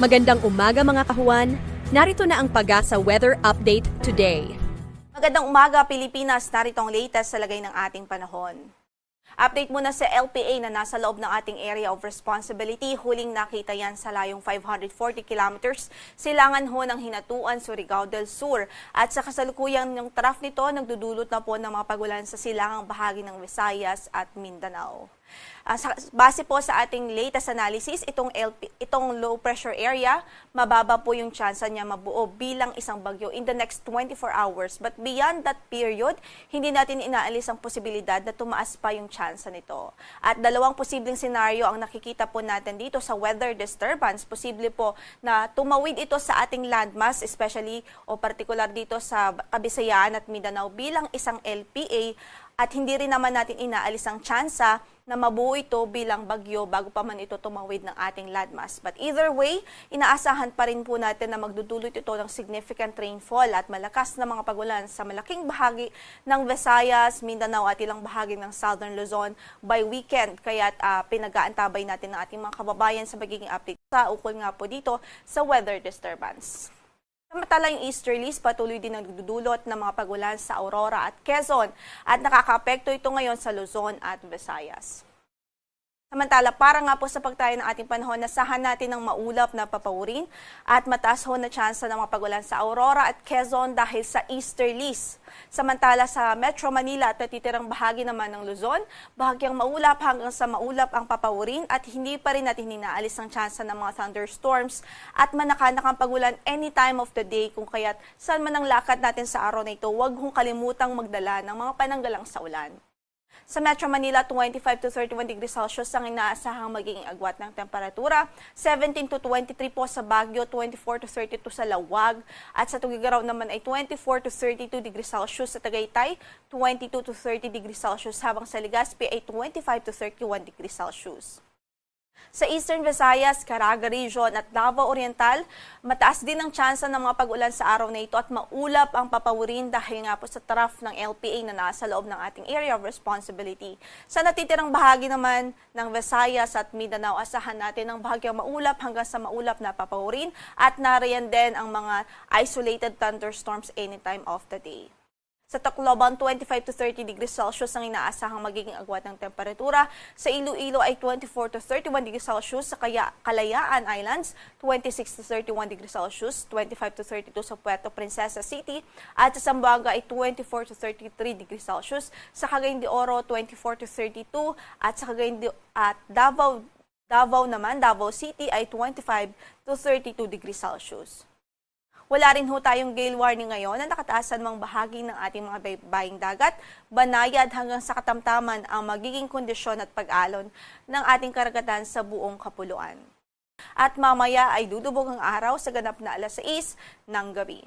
Magandang umaga mga kahuan. Narito na ang Pagasa Weather Update today. Magandang umaga Pilipinas, narito ang latest sa lagay ng ating panahon. Update muna sa LPA na nasa loob ng ating area of responsibility. Huling nakita yan sa layong 540 kilometers. Silangan ho ng Hinatuan, Surigao del Sur. At sa kasalukuyang ng trough nito, nagdudulot na po ng mga pagulan sa silangang bahagi ng Visayas at Mindanao. Ah, sa- base po sa ating latest analysis, itong, LP, itong low pressure area, mababa po yung chance niya mabuo bilang isang bagyo in the next 24 hours. But beyond that period, hindi natin inaalis ang posibilidad na tumaas pa yung chance nito. At dalawang posibleng senaryo ang nakikita po natin dito sa weather disturbance. Posible po na tumawid ito sa ating landmass, especially o particular dito sa Kabisayaan at Mindanao bilang isang LPA at hindi rin naman natin inaalis ang tsansa na mabuo ito bilang bagyo bago pa man ito tumawid ng ating landmass. But either way, inaasahan pa rin po natin na magdudulot ito ng significant rainfall at malakas na mga pagulan sa malaking bahagi ng Visayas, Mindanao at ilang bahagi ng Southern Luzon by weekend. Kaya uh, pinag-aantabay natin ng ating mga kababayan sa magiging update sa ukol nga po dito sa weather disturbance. Samantala yung easterlies patuloy din nagdudulot ng mga pagulan sa Aurora at Quezon at nakakaapekto ito ngayon sa Luzon at Visayas. Samantala, para nga po sa pagtayo ng ating panahon, nasahan natin ng maulap na papawurin at mataas ho na tsansa ng mga pagulan sa Aurora at Quezon dahil sa easterlies. Samantala sa Metro Manila at natitirang bahagi naman ng Luzon, bahagyang maulap hanggang sa maulap ang papawurin at hindi pa rin natin ninaalis ang tsansa ng mga thunderstorms at manakanak ang pagulan any time of the day kung kaya't saan man ang lakad natin sa araw na ito, huwag hong kalimutang magdala ng mga pananggalang sa ulan. Sa Metro Manila, 25 to 31 degrees Celsius ang inaasahang magiging agwat ng temperatura. 17 to 23 po sa Baguio, 24 to 32 sa Lawag. At sa Tugigaraw naman ay 24 to 32 degrees Celsius sa Tagaytay, 22 to 30 degrees Celsius habang sa Legazpi ay 25 to 31 degrees Celsius. Sa Eastern Visayas, Caraga Region at Davao Oriental, mataas din ang tsansa ng mga pag-ulan sa araw na ito at maulap ang papawurin dahil nga po sa trough ng LPA na nasa loob ng ating area of responsibility. Sa natitirang bahagi naman ng Visayas at Mindanao, asahan natin ang bahagyang maulap hanggang sa maulap na papawurin at nariyan din ang mga isolated thunderstorms anytime of the day. Sa Tacloban, 25 to 30 degrees Celsius ang inaasahang magiging agwat ng temperatura. Sa Iloilo ay 24 to 31 degrees Celsius. Sa Kaya Kalayaan Islands, 26 to 31 degrees Celsius. 25 to 32 sa Puerto Princesa City. At sa Zamboanga ay 24 to 33 degrees Celsius. Sa Cagayan de Oro, 24 to 32. At sa Cagayan de at Davao, Davao naman, Davao City ay 25 to 32 degrees Celsius. Wala rin ho tayong gale warning ngayon na nakataasan mga bahagi ng ating mga baybaying dagat. Banayad hanggang sa katamtaman ang magiging kondisyon at pag-alon ng ating karagatan sa buong kapuluan. At mamaya ay dudubog ang araw sa ganap na alas 6 ng gabi.